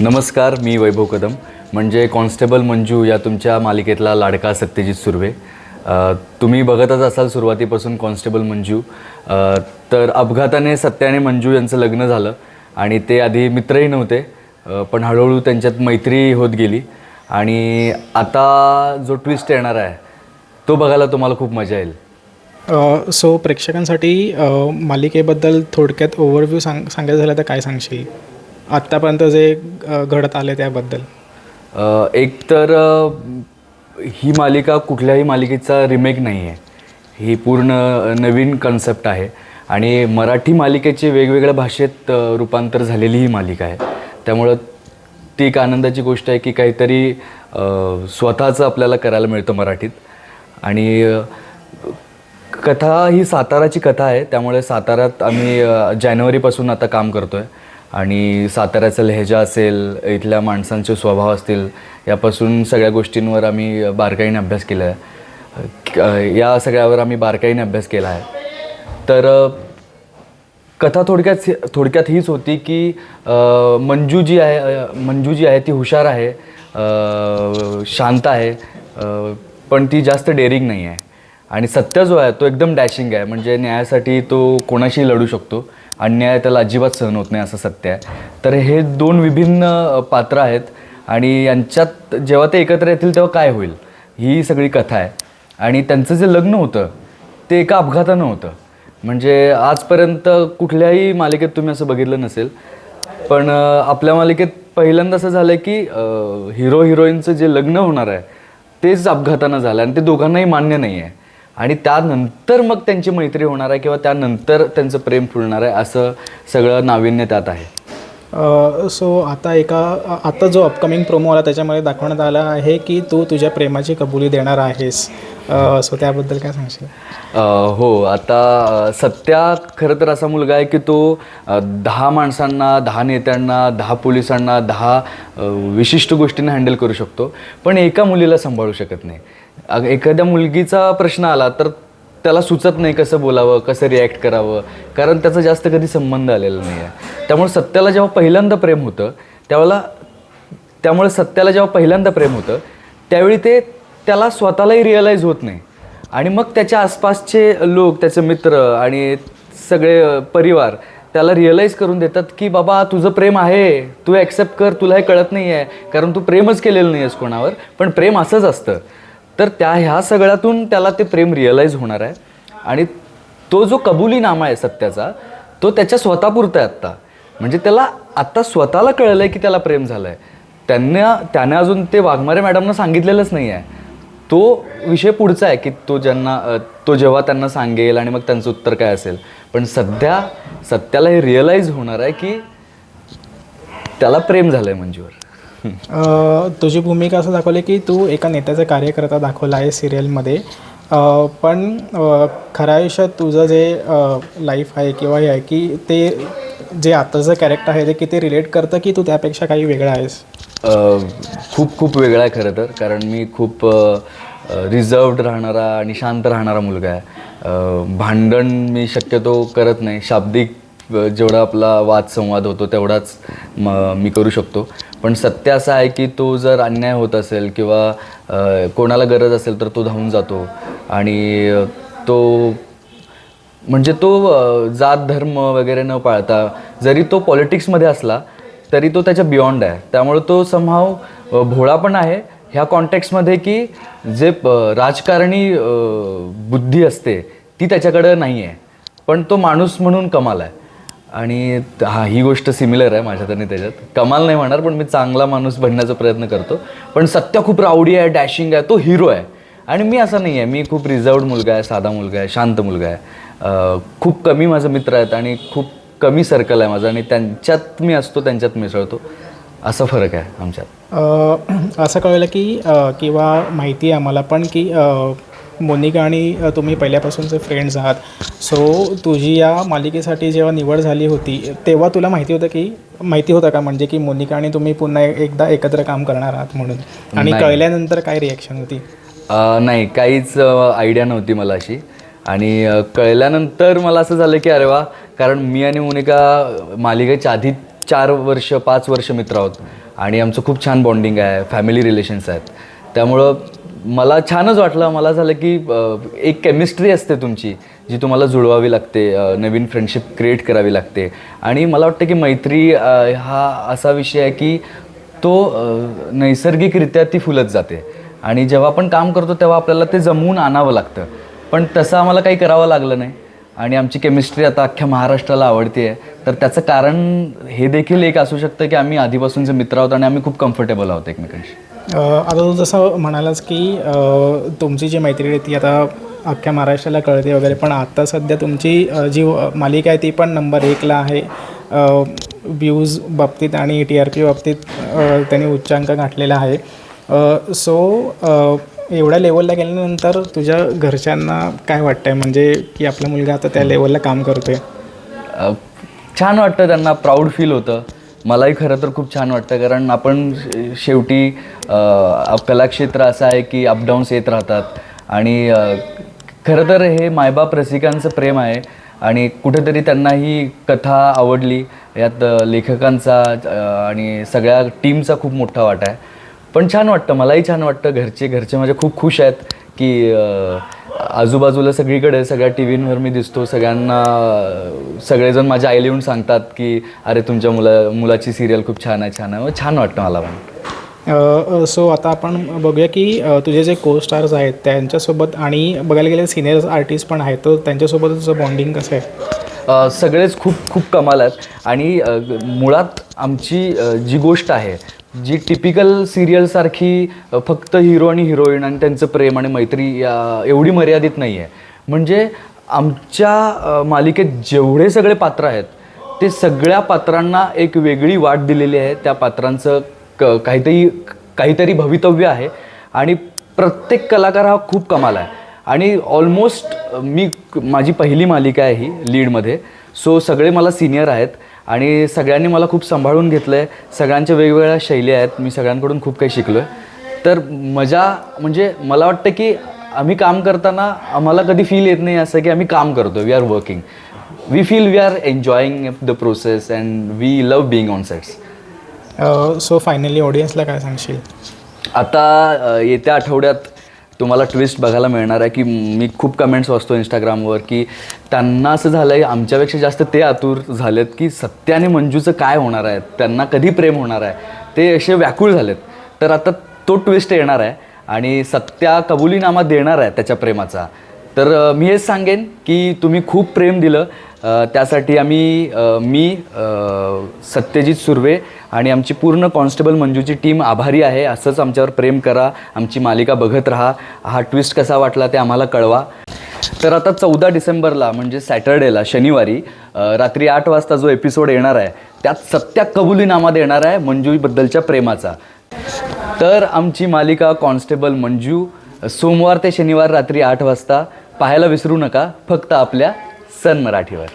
नमस्कार मी वैभव कदम. म्हणजे कॉन्स्टेबल मंजू या तुमच्या मालिकेतला लाडका सत्यजित सुर्वे. तुम्ही बघतच असाल सुरुवातीपासून कॉन्स्टेबल मंजू. तर अपघाताने सत्याने मंजू यांचं लग्न झालं आणि ते आधी मित्रही नव्हते पण हळूहळू त्यांच्यात मैत्री होत गेली. आणि आता जो ट्विस्ट येणार आहे तो बघायला तुम्हाला खूप मजा येईल. सो प्रेक्षकांसाठी मालिकेबद्दल थोडक्यात ओव्हरव्ह्यू सांग सांगायचं झालं तर काय सांगशील? आत्तापर्यंत जे घडत आले त्याबद्दल? एक तर ही मालिका कुठल्याही मालिकेचा रिमेक नाही आहे ही पूर्ण नवीन कन्सेप्ट आहे. आणि मराठी मालिकेचे वेगवेगळ्या भाषेत रूपांतर झालेली ही मालिका आहे. त्यामुळं ती एक आनंदाची गोष्ट आहे की काहीतरी स्वतःचं आपल्याला करायला मिळतं मराठीत. आणि कथा ही साताराची कथा आहे. त्यामुळे सातारात आम्ही जानेवारीपासून आता काम करतो आहे आणि साताऱ्याचा लहेजा असेल इथल्या माणसांचे स्वभाव असतील यापासून सगळ्या गोष्टींवर आम्ही बारकाईने अभ्यास केला आहे या सगळ्यावर आम्ही बारकाईने अभ्यास केला आहे. तर कथा थोडक्यात थोडक्यात हीच होती की मंजू जी आहे मंजू जी आहे ती हुशार आहे शांत आहे पण ती जास्त डेअरिंग नाही आहे. आणि सत्य जो आहे तो एकदम डॅशिंग आहे. म्हणजे न्यायासाठी तो कोणाशी लढू शकतो. अन्याय त्याला अजिबात सहन होत नाही असं सत्य आहे. तर हे दोन विभिन्न पात्र आहेत आणि यांच्यात जेव्हा ते एकत्र येतील तेव्हा काय होईल? ही सगळी कथा आहे. आणि त्यांचं जे लग्न होतं ते एका अपघातानं होतं. म्हणजे आजपर्यंत कुठल्याही मालिकेत तुम्ही असं बघितलं नसेल. पण आपल्या मालिकेत पहिल्यांदा असं झालं की हिरो हिरोईनचं जे लग्न होणार आहे तेच अपघातानं झालं आणि ते दोघांनाही मान्य नाही आहे आणि त्यानंतर मग त्यांची मैत्री होणार आहे किंवा त्यानंतर त्यांचं प्रेम फुलणार आहे असं सगळं नाविन्य त्यात आहे. सो आता एका आता जो अपकमिंग प्रोमो आला त्याच्यामध्ये दाखवण्यात आला आहे की तू तुझ्या प्रेमाची कबुली देणार आहेस. सो त्याबद्दल काय सांगशील? अ, हो आता सत्या खरं तर असा मुलगा आहे की तो दहा माणसांना दहा नेत्यांना दहा पोलिसांना दहा विशिष्ट गोष्टींना हँडल करू शकतो पण एका मुलीला सांभाळू शकत नाही. अग- एखाद्या मुलगीचा प्रश्न आला तर त्याला सुचत नाही कसं बोलावं कसं रिॲक्ट करावं. कारण त्याचा जास्त कधी संबंध आलेला नाही आहे त्यामुळे सत्याला जेव्हा पहिल्यांदा प्रेम होतं त्यावेळेला त्यामुळे सत्याला जेव्हा पहिल्यांदा प्रेम होतं त्यावेळी ते त्याला स्वतःलाही रिअलाईज होत नाही. आणि मग त्याच्या आसपासचे लोक त्याचे मित्र आणि सगळे अ, परिवार त्याला रिअलाईज करून देतात की बाबा तुझं प्रेम आहे. तू ॲक्सेप्ट कर. तुला हे कळत नाही आहे कारण तू प्रेमच केलेलं नाही आहेस कोणावर. पण प्रेम असंच असतं. तर त्या ह्या सगळ्यातून त्याला ते प्रेम रिअलाईज होणार आहे. आणि तो जो कबुलीनामा आहे सत्याचा तो त्याच्या स्वतःपुरता आहे आत्ता. म्हणजे त्याला आत्ता स्वतःला कळलं आहे की त्याला प्रेम झालं आहे त्यांना त्याने अजून ते वाघमारे मॅडमना सांगितलेलंच नाही आहे. तो विषय पुढचा आहे की तो ज्यांना तो जेव्हा त्यांना सांगेल आणि मग त्यांचं उत्तर काय असेल. पण सध्या सत्याला हे रिअलाईज होणार आहे की त्याला प्रेम झालं आहे मंजूवर. तुझी भूमिका असं दाखवली की तू एका नेत्याचा कार्यकर्ता दाखवला आहे सिरियलमध्ये. पण खऱ्या आयुष्यात तुझं जे लाईफ आहे किंवा हे आहे की ते जे आताचं कॅरेक्टर आहे ते किती रिलेट करतं की तू त्यापेक्षा काही वेगळा आहेस? खूप खूप वेगळा आहे खरं तर. कारण मी खूप रिझर्वड राहणारा आणि शांत राहणारा मुलगा आहे. भांडण मी शक्यतो करत नाही. शाब्दिक जेवढा आपला वादसंवाद होतो तेवढाच म मी करू शकतो. पण सत्य असं आहे की तो जर अन्याय होत असेल किंवा कोणाला गरज असेल तर तो धावून जातो. आणि तो म्हणजे तो जात धर्म वगैरे न पाळता जरी तो पॉलिटिक्समध्ये असला तरी तो त्याच्या बियॉन्ड आहे. त्यामुळे तो समहाव भोळा पण आहे. ह्या कॉन्टेक्स्टमध्ये की जे राजकारणी बुद्धी असते ती त्याच्याकडं नाही आहे पण तो माणूस म्हणून कमाल आहे. आणि हा ही गोष्ट सिमिलर आहे माझ्यात आणि त्याच्यात. कमाल नाही म्हणणार पण मी चांगला माणूस बनण्याचा प्रयत्न करतो. पण सत्य खूप रावडी आहे डॅशिंग आहे तो हिरो आहे. आणि मी असं नाही आहे मी खूप रिझर्वड मुलगा आहे साधा मुलगा आहे शांत मुलगा आहे. खूप कमी माझे मित्र आहेत आणि खूप कमी सर्कल आहे माझं आणि त्यांच्यात मी असतो त्यांच्यात मिसळतो असा फरक आहे आमच्यात. असं कळलं की किंवा माहिती आहे आम्हाला पण की मोनिका आणि तुम्ही पहिल्यापासूनचे फ्रेंड्स आहात सो तुझी या मालिकेसाठी जेव्हा निवड झाली होती तेव्हा तुला माहिती होतं की माहिती होतं का? म्हणजे की मोनिका आणि तुम्ही पुन्हा एकदा एकत्र काम करणार आहात म्हणून. आणि. कळल्यानंतर काय रिॲक्शन होती? नाही काहीच आयडिया नव्हती मला अशी आणि कळल्यानंतर मला असं झालं की अरे वा कारण मी आणि मोनिका मालिकेच्या आधी चार वर्ष पाच वर्ष मित्र आहोत. आणि आमचं खूप छान बॉन्डिंग आहे फॅमिली रिलेशन्स आहेत. त्यामुळं मला छानच वाटलं. मला झालं की एक केमिस्ट्री असते तुमची जी तुम्हाला जुळवावी लागते नवीन फ्रेंडशिप क्रिएट करावी लागते. आणि मला वाटतं की मैत्री हा असा विषय आहे की तो नैसर्गिकरित्या ती फुलत जाते. आणि जेव्हा आपण काम करतो तेव्हा आपल्याला ते जमवून आणावं लागतं. पण तसं आम्हाला काही करावं लागलं नाही. आणि आमची केमिस्ट्री आता अख्ख्या महाराष्ट्राला आवडते आहे तर त्याचं कारण हे देखील एक असू शकतं की आम्ही आधीपासूनचे मित्र आहोत आणि आम्ही खूप कम्फर्टेबल आहोत एकमेकांशी. आता तू जसं म्हणालास की तुमची जी मैत्री आहे ती आता अख्ख्या महाराष्ट्राला कळते वगैरे पण आता सध्या तुमची जी मालिका आहे ती पण नंबर एकला आहे. व्ह्यूज बाबतीत आणि टी आर पी बाबतीत त्यांनी उच्चांक गाठलेला आहे. सो एवढ्या लेवलला गेल्यानंतर तुझ्या घरच्यांना काय वाटतंय? म्हणजे की आपला मुलगा आता त्या लेवलला काम करतोय. अ, छान वाटतं त्यांना प्राऊड फील होतं. मलाही खरं तर खूप छान वाटतं कारण आपण शेवटी कलाक्षेत्र असं आहे की अपडाऊन्स येत राहतात. आणि खरं तर हे मायबाप रसिकांचं प्रेम आहे. आणि कुठेतरी त्यांना ही कथा आवडली. यात लेखकांचा आणि सगळ्या टीमचा खूप मोठा वाटा आहे. पण छान वाटतं मलाही छान वाटतं. घरचे घरचे माझे खूप खुश आहेत की आजूबाजूला सगळीकडे सगळ्या टी व्हींवर मी दिसतो. सगळ्यांना सगळेजण माझ्या आईला येऊन सांगतात की अरे तुमच्या मुला मुलाची सिरियल खूप छान आहे छान आहे. छान वाटतं मला पण. सो आता आपण बघूया की तुझे जे को स्टार्स आहेत त्यांच्यासोबत आणि बघायला गेले सिनियर आर्टिस्ट पण आहेत तर त्यांच्यासोबत तुझं बॉन्डिंग कसं आहे? सगळेच खूप खूप कमाल आहेत. आणि मुळात आमची जी गोष्ट आहे जी टिपिकल सिरियलसारखी फक्त हिरो आणि हिरोईन आणि त्यांचं प्रेम आणि मैत्री एवढी मर्यादित नाही आहे. म्हणजे आमच्या मालिकेत जेवढे सगळे पात्र आहेत ते सगळ्या पात्रांना एक वेगळी वाट दिलेली आहे. त्या पात्रांचं क काहीतरी काहीतरी भवितव्य आहे. आणि प्रत्येक कलाकार हा खूप कमाल आहे. आणि ऑलमोस्ट मी माझी पहिली मालिका आहे ही लीडमध्ये. सो सगळे मला सिनियर आहेत आणि सगळ्यांनी मला खूप सांभाळून घेतलं आहे सगळ्यांच्या वेगवेगळ्या शैली आहेत. मी सगळ्यांकडून खूप काही शिकलो आहे तर मजा म्हणजे मला वाटतं की आम्ही काम करताना आम्हाला कधी फील येत नाही असं की आम्ही काम करतो we are working we feel we are enjoying the process and we love being on sets so finally ऑडियन्सला काय सांगशील? आता येत्या आठवड्यात तुम्हाला ट्विस्ट बघायला मिळणार आहे की मी खूप कमेंट्स वाचतो इंस्टाग्रामवर की त्यांना असं झालं आहे आमच्यापेक्षा जास्त ते आतुर झालेत की सत्याने मंजूचं काय होणार आहे? त्यांना कधी प्रेम होणार आहे? ते असे व्याकुळ झालेत. तर आता तो ट्विस्ट येणार आहे आणि सत्या कबुलीनामा देणार आहे त्याच्या प्रेमाचा. तर मी हेच सांगेन की तुम्ही खूप प्रेम दिलं. त्यासाठी आम्ही मी सत्यजित सुर्वे आणि आमची पूर्ण कॉन्स्टेबल मंजूची टीम आभारी आहे. असंच आमच्यावर प्रेम करा. आमची मालिका बघत राहा. हा ट्विस्ट कसा वाटला ते आम्हाला कळवा. तर आता चौदा डिसेंबरला म्हणजे सॅटर्डेला शनिवारी रात्री आठ वाजता जो एपिसोड येणार आहे त्यात सत्या कबुलीनामा देणार आहे मंजूबद्दलच्या प्रेमाचा. तर आमची मालिका कॉन्स्टेबल मंजू सोमवार ते शनिवार रात्री आठ वाजता. पाहायला विसरू नका फक्त आपल्या सन मराठीवर.